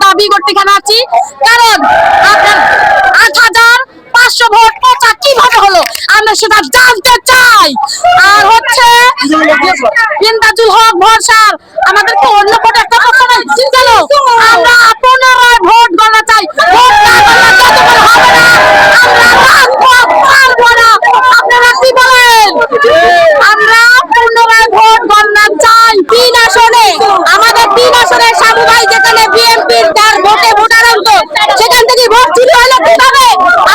দাবি করতে কেন আছি কারণ আপনার আট হাজার পাঁচশো ভোট পচা কীভাবে হলো আমরা সেটা জানতে চাই আর হচ্ছে ইন্দাজুল হক ভরসার আমাদেরকে অন্য ভোট একটা কথা নাই গেল আমরা পুনরায় ভোট গণনা চাই ভোট না গণনা যতক্ষণ হবে না আমরা রাখব পারব না আপনারা কি বলেন আমরা পুনরায় ভোট গণনা চাই তিন আসনে আমাদের তিন আসনে সাবু ভাই যেখানে বিএনপির তার ভোটে ভোটারন্ত সেখান থেকে ভোট চুরি হলো কীভাবে?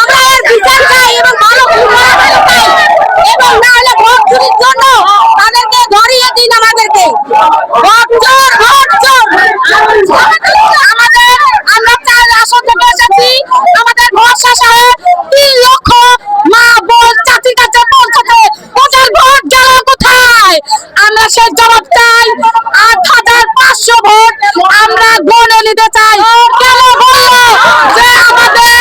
আমরা এর বিচার চাই এবং উন্নয়ন চাই। এবং না হলে ভোট চুরির জন্য তাদেরকে ধরিয়ে দিন আমাদেরকে। আমাদের, আমরা চার আমাদের তিন লক্ষ মা কাছে ভোট কোথায়? আমরা সে জবাব চাই আট হাজার পাঁচশো ভোট। আমরা গণে নিতে চাই কেন বলব যে আমাদের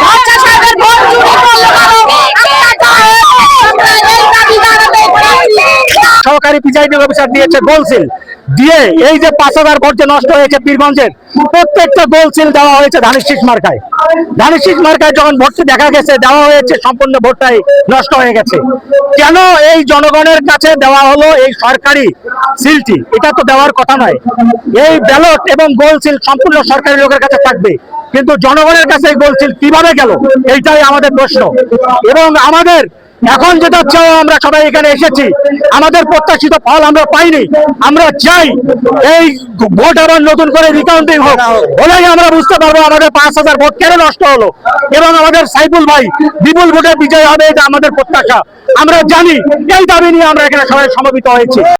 ভরসা সাহেবের ভোট চুরি করল কেন? আমরা এই দাবি জানাতে চাই। সহকারী প্রিজাইডিং অফিসার দিয়েছে গোলসিল দিয়ে এই যে পাঁচ হাজার ভোট যে নষ্ট হয়েছে পীরগঞ্জের, প্রত্যেকটা গোলসিল দেওয়া হয়েছে ধানের শীষ মার্কায়। ধানের শীষ মার্কায় যখন ভোটটি দেখা গেছে, দেওয়া হয়েছে, সম্পূর্ণ ভোটটাই নষ্ট হয়ে গেছে। কেন এই জনগণের কাছে দেওয়া হলো এই সরকারি সিলটি? এটা তো দেওয়ার কথা নয়। এই ব্যালট এবং গোল সিল সম্পূর্ণ সরকারি লোকের কাছে থাকবে। কিন্তু জনগণের কাছে এই গোল সিল কীভাবে গেল? এইটাই আমাদের প্রশ্ন। এবং আমাদের এখন যেটা চাও, আমরা সবাই এখানে এসেছি। আমাদের প্রত্যাশিত ফল আমরা পাইনি। আমরা চাই এই ভোট আবার নতুন করে রিকাউন্টিং হোক। বলেই আমরা বুঝতে পারব আমাদের পাঁচ হাজার ভোট কেন নষ্ট হলো। এবং আমাদের সাইফুল ভাই বিপুল ভোটে বিজয় হবে, এটা আমাদের প্রত্যাশা। আমরা জানি, এই দাবি নিয়ে আমরা এখানে সবাই সমবেত হয়েছি।